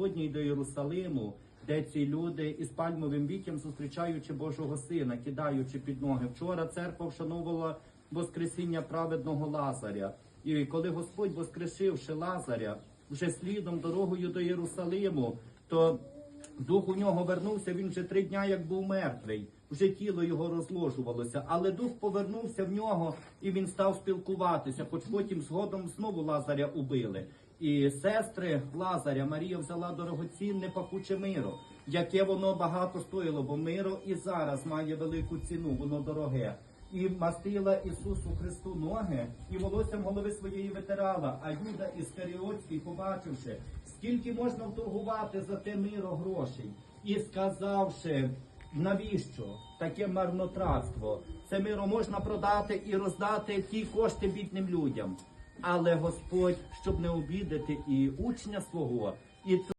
Господній до Єрусалиму, де ці люди із пальмовим віттям, зустрічаючи Божого Сина, кидаючи під ноги. Вчора церква вшановувала Воскресіння праведного Лазаря. І коли Господь, воскрешивши Лазаря, вже слідом дорогою до Єрусалиму, то дух у нього вернувся. Він вже три дня як був мертвий. Вже тіло його розложувалося, але дух повернувся в нього, і він став спілкуватися. Хоч потім згодом знову Лазаря убили. І сестри Лазаря Марія взяла дорогоцінне пахуче миро, яке воно багато стоїло, бо миро і зараз має велику ціну, воно дороге. І мастила Ісусу Христу ноги, і волоссям голови своєї витирала. А Юда Іскаріотський, побачивши, скільки можна вторгувати за те миро грошей, і сказавши, навіщо таке марнотратство? Це миро можна продати і роздати ті кошти бідним людям. Але Господь, щоб не обідати і учня свого, і